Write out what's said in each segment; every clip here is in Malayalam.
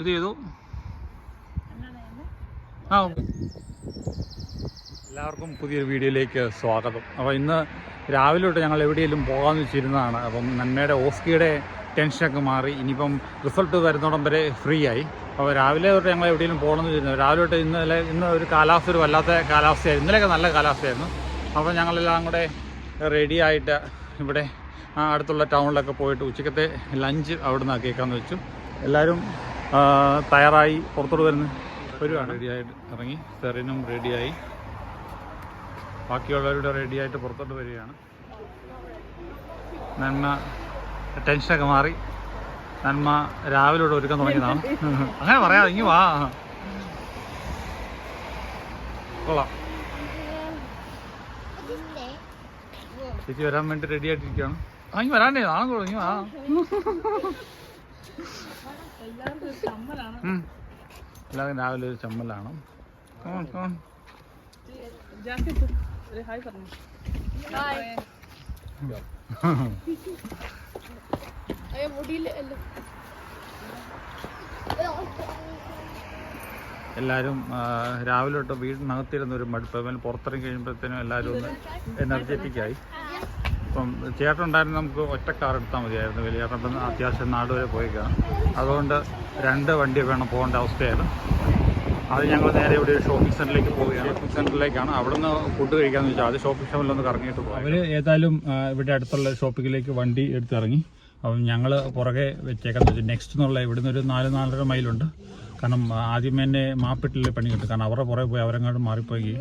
ഇത് ചെയ്തു ആ എല്ലാവർക്കും പുതിയൊരു വീഡിയോയിലേക്ക് സ്വാഗതം. അപ്പോൾ ഇന്ന് രാവിലെ തൊട്ട് ഞങ്ങൾ എവിടെയെങ്കിലും പോകാമെന്ന് വെച്ചിരുന്നതാണ്. അപ്പം നന്മയുടെ ഓസ്കിയുടെ ടെൻഷനൊക്കെ മാറി. ഇനിയിപ്പം റിസൾട്ട് വരുന്നോടം വരെ ഫ്രീ ആയി അപ്പോൾ രാവിലെ തൊട്ട് ഞങ്ങൾ എവിടെയെങ്കിലും പോകണമെന്ന് വെച്ചിരുന്നു. രാവിലെ തൊട്ട് ഇന്നലെ ഇന്ന് ഒരു കാലാവസ്ഥ ഒരു വല്ലാത്ത കാലാവസ്ഥയായിരുന്നു. ഇന്നലെയൊക്കെ നല്ല കാലാവസ്ഥയായിരുന്നു. അപ്പോൾ ഞങ്ങളെല്ലാം കൂടെ റെഡി ആയിട്ട് ഇവിടെ അടുത്തുള്ള ടൗണിലൊക്കെ പോയിട്ട് ഉച്ചക്കത്തെ ലഞ്ച് അവിടെ നിന്ന് കേൾക്കാമെന്ന് വെച്ചു. എല്ലാവരും തയ്യാറായി പുറത്തോട്ട് വരുന്നത് വരുവാണ്. റെഡിയായിട്ട് ഇറങ്ങി. സെറിനും റെഡിയായി. ബാക്കിയുള്ളവരുടെ റെഡിയായിട്ട് പുറത്തോട്ട് വരികയാണ്. നന്മ ടെൻഷനൊക്കെ മാറി. നന്മ രാവിലെ ഒരുക്കാൻ തുടങ്ങിയതാണ്. അങ്ങനെ പറയാം ഇങ്ങി വാ. കൊള്ളാം. ചേച്ചി വരാൻ വേണ്ടി റെഡി ആയിട്ടിരിക്കുകയാണ്. ആ വരാണ്ടേ നാളെ ഇങ്ങി വാ. എല്ലാവരും രാവിലെ ഒരു ചമ്മലാണ്. എല്ലാരും. എല്ലാവരും രാവിലെ തൊട്ട് വീടിനകത്തിരുന്ന ഒരു മടുപ്പ് പുറത്തിറങ്ങി കഴിയുമ്പോഴത്തേനും എല്ലാവരും ഒന്ന് എനർജറ്റിക് ആയി ഇപ്പം ചേട്ടൻ ഉണ്ടായിരുന്ന നമുക്ക് ഒറ്റ കാർ എടുത്താൽ മതിയായിരുന്നു. വലിയ ചേട്ടൻ അത്യാവശ്യം നാട് വരെ പോയിക്കാണ് അതുകൊണ്ട് രണ്ട് വണ്ടി വേണം പോകേണ്ട അവസ്ഥയായിരുന്നു. അത് ഞങ്ങൾ നേരെ ഇവിടെ ഒരു ഷോപ്പിംഗ് സെന്ററിലേക്ക് പോവുകയാണ്. ഷോപ്പിംഗ് സെന്ററിലേക്കാണ് അവിടെ നിന്ന് ഫുഡ് കഴിക്കാന്ന് വെച്ചാൽ അത് ഷോപ്പിംഗ് സെന്ററിലൊന്ന് കറങ്ങിയിട്ട് പോകും. അവർ ഏതായാലും ഇവിടെ അടുത്തുള്ള ഷോപ്പിങ്ങിലേക്ക് വണ്ടി എടുത്തിറങ്ങി. അപ്പം ഞങ്ങൾ പുറകെ വെച്ചേക്കാന്ന് വെച്ചാൽ നെക്സ്റ്റ് എന്നുള്ള ഇവിടുന്ന് ഒരു നാല് നാലര മൈലുണ്ട് കാരണം ആദ്യം തന്നെ മാപ്പിട്ടിൽ പണി കിട്ടും. കാരണം അവരുടെ പുറകെ പോയി അവരെങ്ങാണ്ട് മാറിപ്പോയി.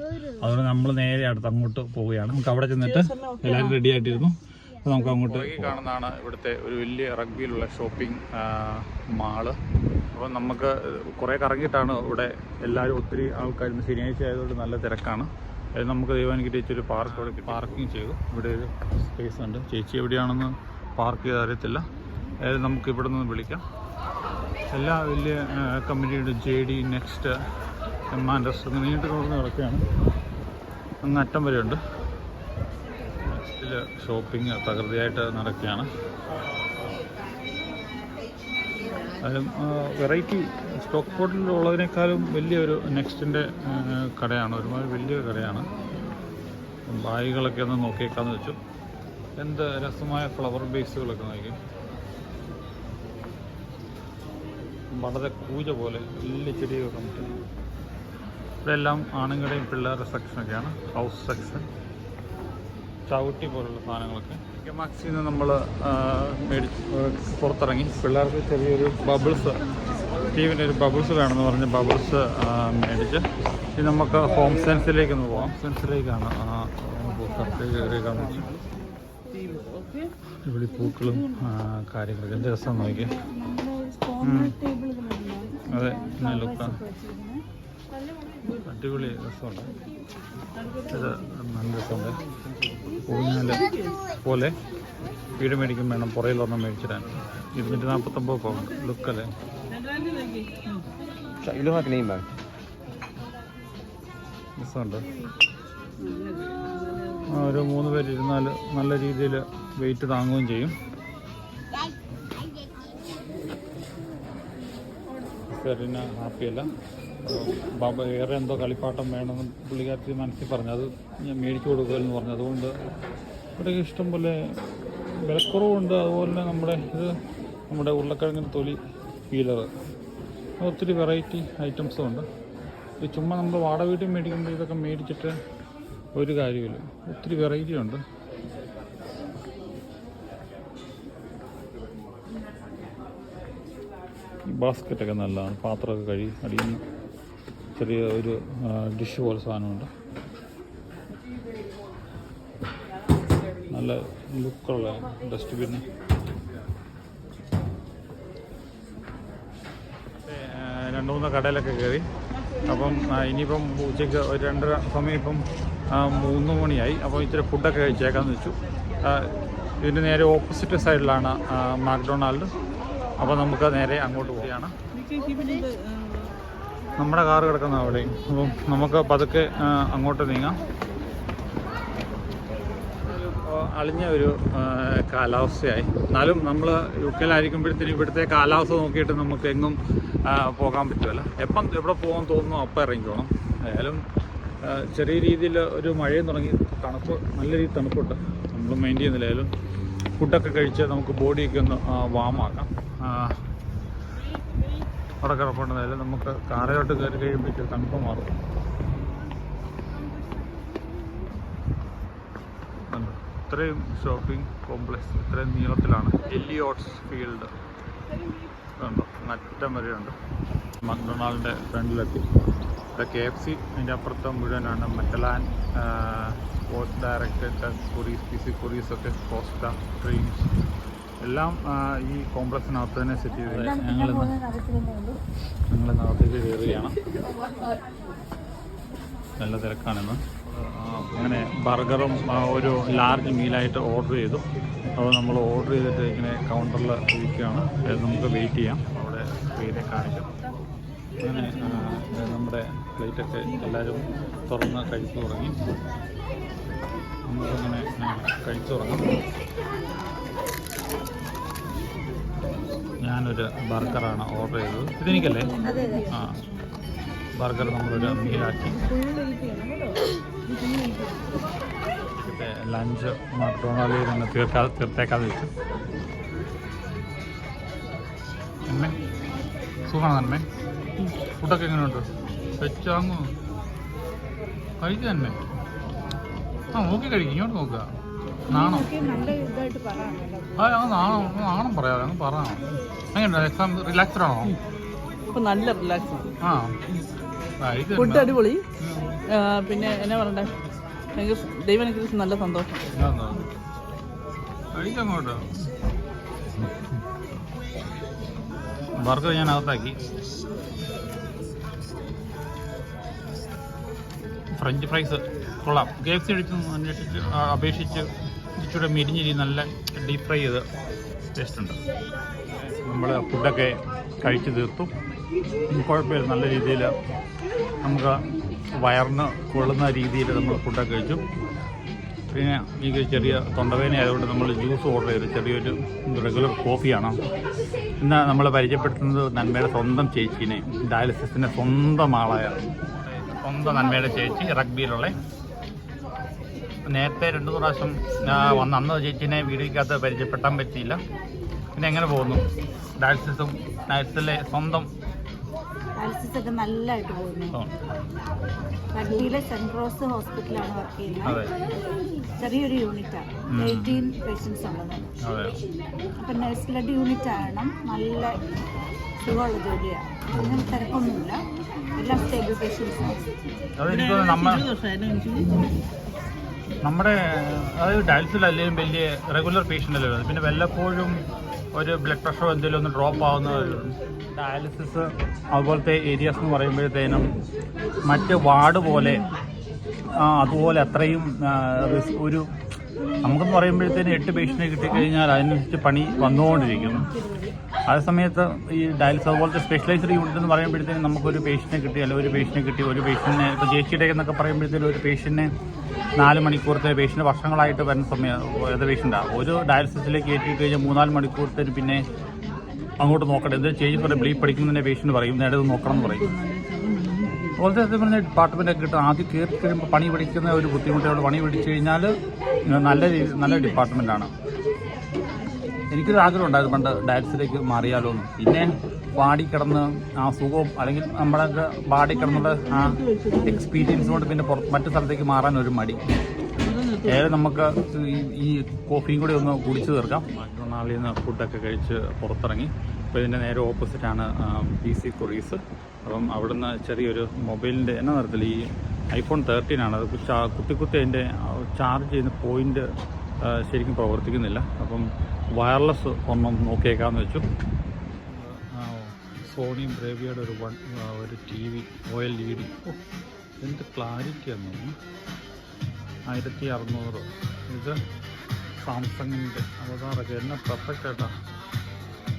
അതുകൊണ്ട് നമ്മൾ നേരെ അടുത്ത് അങ്ങോട്ട് പോവുകയാണ്. നമുക്ക് അവിടെ ചെന്നിട്ട് എല്ലാവരും റെഡി ആയിട്ടിരുന്നു. അപ്പോൾ നമുക്ക് അങ്ങോട്ട് കാണുന്നതാണ് ഇവിടുത്തെ ഒരു വലിയ റഗ്ബിയിലുള്ള ഷോപ്പിംഗ് മാൾ അപ്പോൾ നമുക്ക് കുറേ കറങ്ങിയിട്ടാണ് ഇവിടെ എല്ലാവരും ഒത്തിരി ആൾക്കാർ ശനിയാഴ്ച ആയതുകൊണ്ട് നല്ല തിരക്കാണ്. അത് നമുക്ക് ദൈവം ഒരു പാർക്ക് ഇവിടെ പാർക്കിംഗ് ചെയ്തു. ഇവിടെ ഒരു സ്പേസ് ഉണ്ട്. ചേച്ചി എവിടെയാണെന്ന് പാർക്ക് ചെയ്ത് അറിയത്തില്ല. അതായത് നമുക്ക് ഇവിടെ നിന്ന് വിളിക്കാം. എല്ലാ വലിയ കമ്പനിയുടെ J D next M and S അങ്ങനെ നീണ്ടു തുറന്ന് കിടക്കുകയാണ് അങ്ങ് അറ്റം വരെ ഉണ്ട്. നെക്സ്റ്റിൽ ഷോപ്പിംഗ് തകൃതിയായിട്ട് നടക്കുകയാണ്. അതിലും വെറൈറ്റി സ്റ്റോക്ക് ഫോർട്ടിലുള്ളതിനേക്കാളും വലിയൊരു നെക്സ്റ്റിന്റെ കടയാണ്. ഒരുപാട് വലിയൊരു കടയാണ്. ബാഗുകളൊക്കെ ഒന്ന് നോക്കിയേക്കാന്ന് വെച്ചു. എന്ത് രസമായ ഫ്ലവർ ബേസുകളൊക്കെ നോക്കി. വളരെ കൂജ പോലെ വലിയ ചെടിയൊക്കെ മറ്റും ഇവിടെ എല്ലാം ആണുങ്ങളുടെയും പിള്ളേരുടെ സെക്ഷനൊക്കെയാണ് ഹൗസ് സെക്ഷൻ ചവിട്ടി പോലുള്ള സാധനങ്ങളൊക്കെ. മാക്സിൽ നിന്ന് നമ്മൾ മേടിച്ച് പുറത്തിറങ്ങി. പിള്ളേർക്ക് ചെറിയൊരു ബബിൾസ് സ്റ്റീവിന്റെ ഒരു ബബിൾസ് വേണമെന്ന് പറഞ്ഞ് ബബിൾസ് മേടിച്ച്. ഇനി നമുക്ക് ഹോം സെൻസിലേക്ക് ഒന്ന് പോകാം സെൻസിലേക്കാണ് ഇവിടെ പൂക്കളും കാര്യങ്ങളൊക്കെ. എന്ത് രസം നോക്കി അതെ നല്ല ലുക്കാണ് അടിപൊളി രസമുണ്ട്. ഇത് നല്ല രസമുണ്ട്. ഊഞ്ഞാൽ പോലെ വീട് മേടിക്കും വേണം പുറയിൽ ഒരെണ്ണം മേടിച്ചിടാൻ. ഇരുന്നൂറ്റി നാൽപ്പത്തൊമ്പത് പോകും ലുക്കല്ലേ. രസമുണ്ട്. ഒരു മൂന്ന് പേര് ഇരുന്നാൽ നല്ല രീതിയിൽ വെയിറ്റ് താങ്ങുകയും ചെയ്യും. സെറിന ഹാപ്പിയല്ല. ബാബ വേറെ എന്തോ കളിപ്പാട്ടം വേണമെന്ന് പുള്ളിക്കാരത്തി മനസ്സിൽ പറഞ്ഞു. അത് ഞാൻ മേടിച്ചു കൊടുക്കുമെന്ന് പറഞ്ഞു. അതുകൊണ്ട് ഇഷ്ടം പോലെ വിലക്കുറവുണ്ട്. അതുപോലെ തന്നെ നമ്മുടെ ഇത് നമ്മുടെ ഉരുളക്കിഴങ്ങിന് തൊലി പീലർ ഒത്തിരി വെറൈറ്റി ഐറ്റംസും ഉണ്ട്. ഇത് ചുമ്മാ നമ്മൾ വാടക വീട്ടിൽ മേടിക്കുമ്പോൾ ഇതൊക്കെ മേടിച്ചിട്ട് ഒരു കാര്യമില്ല ഒത്തിരി വെറൈറ്റി ഉണ്ട്. ബാസ്ക്കറ്റൊക്കെ നല്ലതാണ്. പാത്രമൊക്കെ കഴുകി അടിയുന്ന ചെറിയ ഒരു ഡിഷ് പോലെ സാധനമുണ്ട്. നല്ല ലുക്കുള്ള ഡസ്റ്റ്ബിൻ രണ്ട് മൂന്ന് കടയിലൊക്കെ കയറി അപ്പം ഇനിയിപ്പം ഉച്ചയ്ക്ക് ഒരു രണ്ടര സമയം ഇപ്പം മൂന്ന് മണിയായി. അപ്പോൾ ഇത്തിരി ഫുഡൊക്കെ കഴിച്ചേക്കാമെന്ന് വെച്ചു. ഇതിന്റെ നേരെ ഓപ്പോസിറ്റ് സൈഡിലാണ് മാക്ഡൊണാൾഡ് അപ്പോൾ നമുക്ക് നേരെ അങ്ങോട്ട് പോവുകയാണ്. നമ്മുടെ കാർ കിടക്കുന്ന അവിടെ. അപ്പം നമുക്ക് പതുക്കെ അങ്ങോട്ട് നീങ്ങാം. അളിഞ്ഞ ഒരു കാലാവസ്ഥയായി. എന്നാലും നമ്മൾ യു കെയിലായിരിക്കുമ്പോഴത്തേനും ഇവിടുത്തെ കാലാവസ്ഥ നോക്കിയിട്ട് നമുക്ക് എങ്ങും പോകാൻ പറ്റുമല്ല. എപ്പം എവിടെ പോകാൻ തോന്നുന്നു അപ്പം ഇറങ്ങിക്കോണം. ഏതായാലും ചെറിയ രീതിയിൽ ഒരു മഴയും തുടങ്ങി. തണുപ്പ് നല്ല രീതിയിൽ തണുപ്പുണ്ട്. നമ്മൾ മൈൻഡ് ചെയ്യുന്നില്ല. ഏതായാലും ഫുഡൊക്കെ കഴിച്ച് നമുക്ക് ബോഡിയൊക്കെ ഒന്ന് വാമാക്കാം അവിടെ കിടപ്പുണ്ടെന്നായാലും നമുക്ക് കാറയോട്ട് കയറി കഴിയുമ്പോഴേക്കും തണുപ്പ് മാറും? ഇത്രയും ഷോപ്പിംഗ് കോംപ്ലക്സ് ഇത്രയും നീളത്തിലാണ് എല്ലിയോട്സ് ഫീൽഡ് കണ്ടോ? നറ്റം വരെയുണ്ട്. മക്ഡൊണാൾഡിന്റെ ഫ്രണ്ടിലെത്തി. ഇവിടെ കെ എഫ് സി അതിന്റെ അപ്പുറത്ത് മുഴുവനാണ്. Matalan post director Currys P C Currys ഒക്കെ കോസ്റ്റ ഡ്രീംസ് എല്ലാം ഈ കോംപ്ലക്സിനകത്ത് തന്നെ സെറ്റ് ചെയ്ത് ഞങ്ങൾ ഞങ്ങൾ അകത്തേക്ക് കയറുകയാണ് നല്ല തിരക്കാണിന്ന്. അങ്ങനെ ബർഗറും ഒരു ലാർജ് മീലായിട്ട് ഓർഡർ ചെയ്തു. അപ്പോൾ നമ്മൾ ഓർഡർ ചെയ്തിട്ട് ഇങ്ങനെ കൗണ്ടറിൽ ഇരിക്കുകയാണ്. അത് നമുക്ക് വെയിറ്റ് ചെയ്യാം. അവിടെ പേരെ കാണിക്കും. അങ്ങനെ നമ്മുടെ പ്ലേറ്റൊക്കെ എല്ലാവരും തുറന്ന് കഴിച്ചു തുടങ്ങി. നമുക്കങ്ങനെ കഴിച്ചു തുടങ്ങാം. ഞാനൊരു ബർഗറാണ് ഓർഡർ ചെയ്തത്. ഇതെനിക്കല്ലേ? ആ. ബർഗർ നമ്മളൊരു മീലാക്കി ലഞ്ച് മക്ഡൊണാൾഡിൽ നിന്ന് തീർക്കാ തീർത്തേക്കാതെ വെച്ചു. അമ്മേ സുഖമാണ് അമ്മേ? ഫുഡൊക്കെ എങ്ങനെയുണ്ട്? വെച്ചാങ്ങോ കഴിക്കുക തന്നെ ആ നോക്കി കഴിക്കും ഇങ്ങോട്ട് നോക്കുക നാണോ? ആ നാണം? നാണം പറയാം അങ്ങ് പറയാം. എങ്ങനെയുണ്ട് എക്സാം റിലാക്സ്ഡ് ആണോ? ഇപ്പൊ നല്ല റിലാക്സ് ആ. ഫുഡ് അടിപൊളി. പിന്നെ എന്നാ പറയണ്ടേ? എനിക്ക് ദൈവം അനുഗ്രഹിച്ച് നല്ല സന്തോഷം. കഴിക്കങ്ങോട്ട് ബർഗർ ഞാൻ അകത്താക്കി. ഫ്രഞ്ച് ഫ്രൈസ് കൊള്ളാം. കെ എഫ് സി അടിച്ചു അന്വേഷിച്ച് അപേക്ഷിച്ച് ഇച്ചിരി മെരിഞ്ഞിരി നല്ല ഡീപ് ഫ്രൈ ചെയ്ത് ടേസ്റ്റ് ഉണ്ട്. നമ്മൾ ഫുഡൊക്കെ കഴിച്ചു തീർത്തു. കുഴപ്പമില്ല നല്ല രീതിയിൽ നമുക്ക് വയറിന് കൊള്ളുന്ന രീതിയിൽ നമ്മൾ ഫുഡൊക്കെ കഴിച്ചു. പിന്നെ ഈ ചെറിയ തൊണ്ടവേദന ആയതുകൊണ്ട് നമ്മൾ ജ്യൂസ് ഓർഡർ ചെയ്തു ചെറിയൊരു റെഗുലർ കോഫിയാണ് ഇന്ന് നമ്മൾ പരിചയപ്പെടുത്തുന്നത് നന്മയുടെ സ്വന്തം ചേച്ചീനെ ഡയാലിസിസിന്റെ സ്വന്തം ആളായ സ്വന്തം നന്മയുടെ ചേച്ചി റഗ്ബിയിലുള്ള നേരത്തെ രണ്ടു പ്രാവശ്യം വന്ന അന്ന് ചേച്ചീനെ വീഡിയോക്കകത്ത് പരിചയപ്പെടാൻ പറ്റിയില്ല. പിന്നെ എങ്ങനെ പോകുന്നു? ഡയാലിസിസും ഡയാലിസിലെ സ്വന്തം ഡയാലിസിസ് ഒക്കെ നല്ലതായിട്ട് പോകുന്നു. ഓ, സെന്റ് റോസ് ഹോസ്പിറ്റലാണ് വർക്ക് ചെയ്യുന്നത്. ചെറിയൊരു യൂണിറ്റാണ്. ഉം. എയ്റ്റീൻ പേഷ്യൻസ് ഉള്ളത്. അപ്പം നഴ്സ് ലെഡ് യൂണിറ്റ് ആകണം നല്ല സുഖമുള്ള ജോലിയാണ്. അങ്ങനെ തിരക്കൊന്നുമില്ല. എല്ലാം സ്റ്റേബിൾ പേഷ്യൻസാണ് നമ്മുടെ അതായത് ഡയാലിസിൽ അല്ലെങ്കിൽ വലിയ റെഗുലർ പേഷ്യന്റ് അല്ലേ. പിന്നെ വല്ലപ്പോഴും ഒരു ബ്ലഡ് പ്രഷറോ എന്തെങ്കിലും ഒന്ന് ഡ്രോപ്പ് ആവുന്ന ഡയാലിസിസ് അതുപോലത്തെ ഏരിയാസ് എന്ന് പറയുമ്പോഴത്തേനും മറ്റ് വാർഡ് പോലെ അതുപോലെ അത്രയും ഒരു നമുക്കെന്ന് പറയുമ്പോഴത്തേനും എട്ട് പേഷ്യന്റ് കിട്ടിക്കഴിഞ്ഞാൽ അതിനനുസരിച്ച് പണി വന്നുകൊണ്ടിരിക്കും അതേ സമയത്ത് ഈ ഡയാലിസിസ് അതുപോലത്തെ സ്പെഷ്യലൈസ്ഡ് യൂണിറ്റ് എന്ന് പറയുമ്പോഴത്തേക്കും നമുക്കൊരു പേഷ്യന്റിനെ കിട്ടി അല്ലെങ്കിൽ ഒരു പേഷ്യന്റിനെ കിട്ടി ഒരു പേഷ്യന്റിനെ ഇപ്പോൾ ജേച്ചിയുടെ എന്നൊക്കെ പറയുമ്പോഴത്തേക്കും ഒരു പേഷ്യന്റിനെ നാല് മണിക്കൂറത്തെ പേഷ്യന്റ് വർഷങ്ങളായിട്ട് വരുന്ന സമയം ഏത് പേഷ്യന്റാണ് ഒരു ഡയാലിസിസിലേക്ക് കയറ്റി കഴിഞ്ഞാൽ മൂന്നാൽ മണിക്കൂറത്തേന് പിന്നെ അങ്ങോട്ട് നോക്കട്ടെ എന്ത് ചേഞ്ച് പറയും ബ്ലീഡ് പഠിക്കുന്നതിന്റെ പേഷ്യന്റ് പറയും നേരെ ഇത് നോക്കണം എന്ന് പറയും. അതുപോലത്തെ സത്യം പറഞ്ഞ ഡിപ്പാർട്ട്മെന്റ് ഒക്കെ കിട്ടും. ആദ്യം കയറി കഴിയുമ്പോൾ പണി പഠിക്കുന്ന ഒരു ബുദ്ധിമുട്ടോട് പണി പഠിച്ചു കഴിഞ്ഞാൽ നല്ല രീതി നല്ല ഡിപ്പാർട്ട്മെന്റാണ് എനിക്കൊരു ആഗ്രഹം ഉണ്ടായിരുന്നു പണ്ട് ഡാൻസിലേക്ക് മാറിയാലോ എന്ന്. പിന്നെ പാടി കിടന്ന് ആ സുഖവും അല്ലെങ്കിൽ നമ്മളൊക്കെ പാടി കിടന്നുള്ള ആ എക്സ്പീരിയൻസ് കൊണ്ട് പിന്നെ മറ്റു സ്ഥലത്തേക്ക് മാറാൻ ഒരു മടി. ഏറെ നമുക്ക് ഈ- കോഫിയും കൂടി ഒന്ന് കുടിച്ചു തീർക്കാം. മറ്റന്നാളിൽ നിന്ന് ഫുഡൊക്കെ കഴിച്ച് പുറത്തിറങ്ങി. അപ്പോൾ ഇതിന്റെ നേരെ ഓപ്പോസിറ്റാണ് പി സി കൊറീസ് അപ്പം അവിടുന്ന് ചെറിയൊരു മൊബൈലിന്റെ എന്നാ നിറത്തിൽ ഈ ഐഫോൺ തേർട്ടീൻ ആണ്. അത് കുത്തി കുത്തി അതിന്റെ ചാർജ് ചെയ്യുന്ന പോയിന്റ് ശരിക്കും പ്രവർത്തിക്കുന്നില്ല. അപ്പം വയർലെസ് ഒന്നും നോക്കിയേക്കാന്ന് വെച്ചു. സോണി ബ്രേവിയുടെ ഒരു വൺ ഒരു T V L E D എന്ത് ക്ലാരിറ്റിയാണ് തോന്നുന്നു ആയിരത്തി അറുന്നൂറ് ഇത് സാംസങ്ങിന്റെ അവതാറൊക്കെ എന്നെ പെർഫെക്റ്റ് ആയിട്ടാ.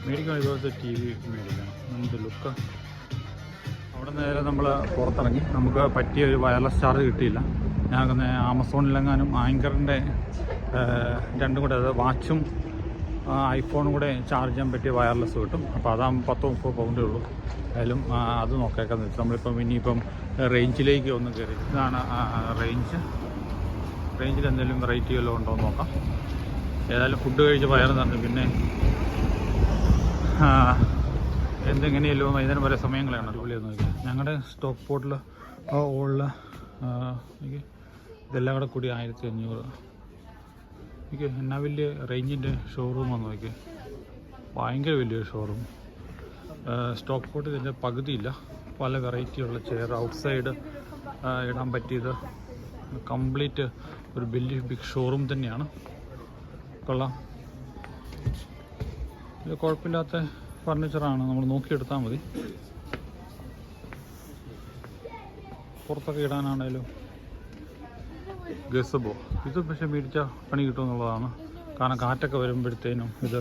മേടിക്കണം ഇതുപോലത്തെ ടി വി മേടിക്കണം. എന്ത് ലുക്ക് അവിടെ നേരെ നമ്മൾ പുറത്തിറങ്ങി. നമുക്ക് പറ്റിയ ഒരു വയർലെസ് ചാർജ് കിട്ടിയില്ല. ഞാൻ ആമസോണിലെങ്ങാനും ആങ്കറിന്റെ രണ്ടും കൂടെ അത് വാച്ചും ഐഫോണും കൂടെ ചാർജ് ചെയ്യാൻ പറ്റിയ വയർലെസ് കിട്ടും. അപ്പോൾ അതാകുമ്പോൾ പത്ത് മുപ്പത് പൗണ്ടേ ഉള്ളൂ. അതിലും അത് നോക്കിയേക്കാന്ന് വെച്ചാൽ നമ്മളിപ്പം ഇനിയിപ്പം റേഞ്ചിലേക്ക് ഒന്ന് കയറി ഇതാണ് റേഞ്ച്. റേഞ്ചിൽ എന്തെങ്കിലും വെറൈറ്റി വല്ലതും ഉണ്ടോ എന്ന് നോക്കാം. ഏതായാലും ഫുഡ് കഴിച്ച് വയറ് തന്നെ പിന്നെ എന്തെങ്ങനെയല്ലോ വൈകുന്നേരം വരെ സമയങ്ങളാണ് അടിപൊളിയെന്ന് നോക്കിയാൽ ഞങ്ങളുടെ സ്റ്റോക്ക് പോട്ടിൽ ഉള്ള ഇതെല്ലാം കൂടെ കൂടി ആയിരത്തി അഞ്ഞൂറ്. എനിക്ക് എന്നാ വലിയ റേഞ്ചിന്റെ ഷോറൂമാണ് നോക്കി ഭയങ്കര വലിയൊരു ഷോറൂം സ്റ്റോക്ക് ഫോട്ട് ഇതിന്റെ പകുതിയില്ല. പല വെറൈറ്റിയുള്ള ചെയർ ഔട്ട്സൈഡ് ഇടാൻ പറ്റിയത് കംപ്ലീറ്റ് ഒരു വലിയ ബിഗ് ഷോറൂം തന്നെയാണ്. കൊള്ളാം. ഇത് കുഴപ്പമില്ലാത്ത ഫർണിച്ചറാണ് നമ്മൾ നോക്കിയെടുത്താൽ മതി. പുറത്തൊക്കെ ഇടാനാണേലും ഗസബോ. ഇത് പക്ഷെ മേടിച്ച പണി കിട്ടുമെന്നുള്ളതാണ്. കാരണം കാറ്റൊക്കെ വരുമ്പോഴത്തേനും ഇത്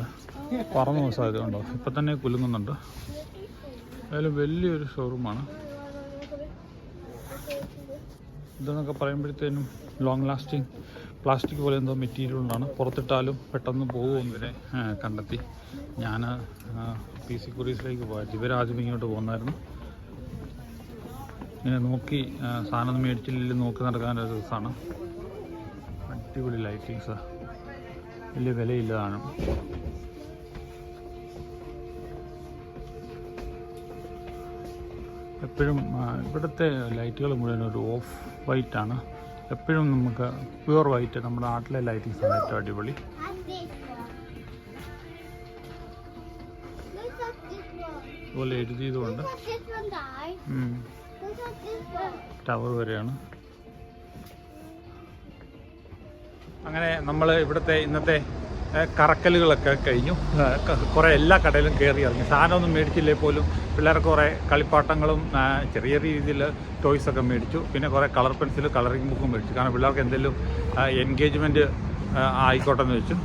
പറന്നു പോകാൻ സാധ്യത ഉണ്ടോ ഇപ്പം തന്നെ കുലുങ്ങുന്നുണ്ട്. അതിൽ വലിയൊരു ഷോറൂമാണ്. ഇതെന്നൊക്കെ പറയുമ്പോഴത്തേനും ലോങ് ലാസ്റ്റിംഗ് പ്ലാസ്റ്റിക് പോലെ എന്തോ മെറ്റീരിയൽ കൊണ്ടാണ്. പുറത്തിട്ടാലും പെട്ടെന്ന് പോകുമെന്ന് വരെ കണ്ടെത്തി. ഞാൻ പി സി കുറീസിലേക്ക് പോയത്. ഇവരാദ്യം ഇങ്ങോട്ട് പോകുന്നായിരുന്നു ഇങ്ങനെ നോക്കി സാധനം ഒന്നും മേടിച്ചില്ലെങ്കിൽ നോക്കി നടക്കാനൊരു ദിവസമാണ് അടിപൊളി ലൈറ്റിങ്സ് വലിയ വിലയില്ലതാണ് എപ്പോഴും ഇവിടുത്തെ ലൈറ്റുകൾ മുഴുവൻ ഒരു ഓഫ് വൈറ്റ് ആണ് എപ്പോഴും നമുക്ക് പ്യുവർ വൈറ്റ് നമ്മുടെ നാട്ടിലെ ലൈറ്റിങ്സ് ആണ് ഏറ്റവും അടിപൊളി അതുപോലെ എഴുതിയതുകൊണ്ട് ടവർ വരെയാണ്. അങ്ങനെ നമ്മൾ ഇവിടുത്തെ ഇന്നത്തെ കറക്കലുകളൊക്കെ കഴിഞ്ഞു. കുറേ എല്ലാ കടയിലും കയറി ഇറങ്ങി. സാധനമൊന്നും മേടിച്ചില്ലേ പോലും. പിള്ളേർക്ക് കുറേ കളിപ്പാട്ടങ്ങളും ചെറിയ രീതിയിൽ ടോയ്സൊക്കെ മേടിച്ചു. പിന്നെ കുറേ കളർ പെൻസിൽ കളറിംഗ് ബുക്കും മേടിച്ചു. കാരണം പിള്ളേർക്ക് എന്തെങ്കിലും എൻഗേജ്മെന്റ് ആയിക്കോട്ടെ എന്ന് വെച്ചു.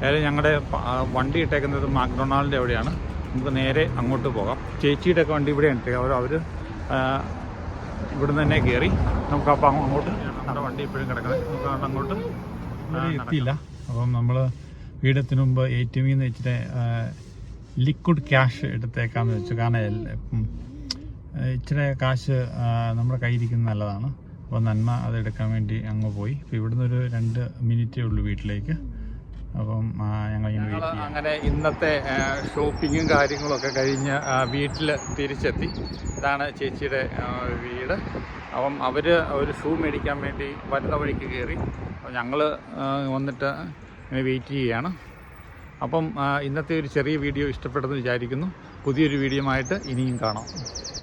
ഏതായാലും ഞങ്ങളുടെ വണ്ടി ഇട്ടേക്കുന്നത് മാക്ഡൊണാൾഡിന്റെ എവിടെയാണ് നമുക്ക് നേരെ അങ്ങോട്ട് പോകാം. ചേച്ചിയുടെ ഒക്കെ വണ്ടി ഇവിടെയാണ്. അവർ അവർ ഇവിടുന്ന് തന്നെ കയറി നമുക്ക് അപ്പം അങ്ങോട്ട് നമ്മുടെ വണ്ടി ഇപ്പോഴും കിടക്കുന്നത്. നമുക്ക് അങ്ങോട്ട് എത്തിയില്ല. അപ്പം നമ്മൾ വീടത്തിന് മുമ്പ് എ ടി എമ്മിൽ നിന്ന് വെച്ചിട്ട് ലിക്വിഡ് ക്യാഷ് എടുത്തേക്കാന്ന് വെച്ചു. കാരണം ഇച്ചിരി കാശ് നമ്മുടെ കയ്യിരിക്കുന്നത് നല്ലതാണ്. അപ്പോൾ നന്മ അതെടുക്കാൻ വേണ്ടി അങ്ങ് പോയി. ഇപ്പോൾ ഇവിടുന്ന് ഒരു രണ്ട് മിനിറ്റേ ഉള്ളൂ വീട്ടിലേക്ക്. അപ്പം ഞങ്ങൾ അങ്ങനെ ഇന്നത്തെ ഷോപ്പിങ്ങും കാര്യങ്ങളൊക്കെ കഴിഞ്ഞ് വീട്ടിൽ തിരിച്ചെത്തി. ഇതാണ് ചേച്ചിയുടെ വീട്. അപ്പം അവർ ഒരു ഷൂ മേടിക്കാൻ വേണ്ടി വരുന്ന വഴിക്ക് കയറി ഞങ്ങൾ വന്നിട്ട് ഇങ്ങനെ വെയിറ്റ് ചെയ്യുകയാണ്. അപ്പം ഇന്നത്തെ ഒരു ചെറിയ വീഡിയോ ഇഷ്ടപ്പെട്ടെന്ന് വിചാരിക്കുന്നു. പുതിയൊരു വീഡിയോ ആയിട്ട് ഇനിയും കാണാം.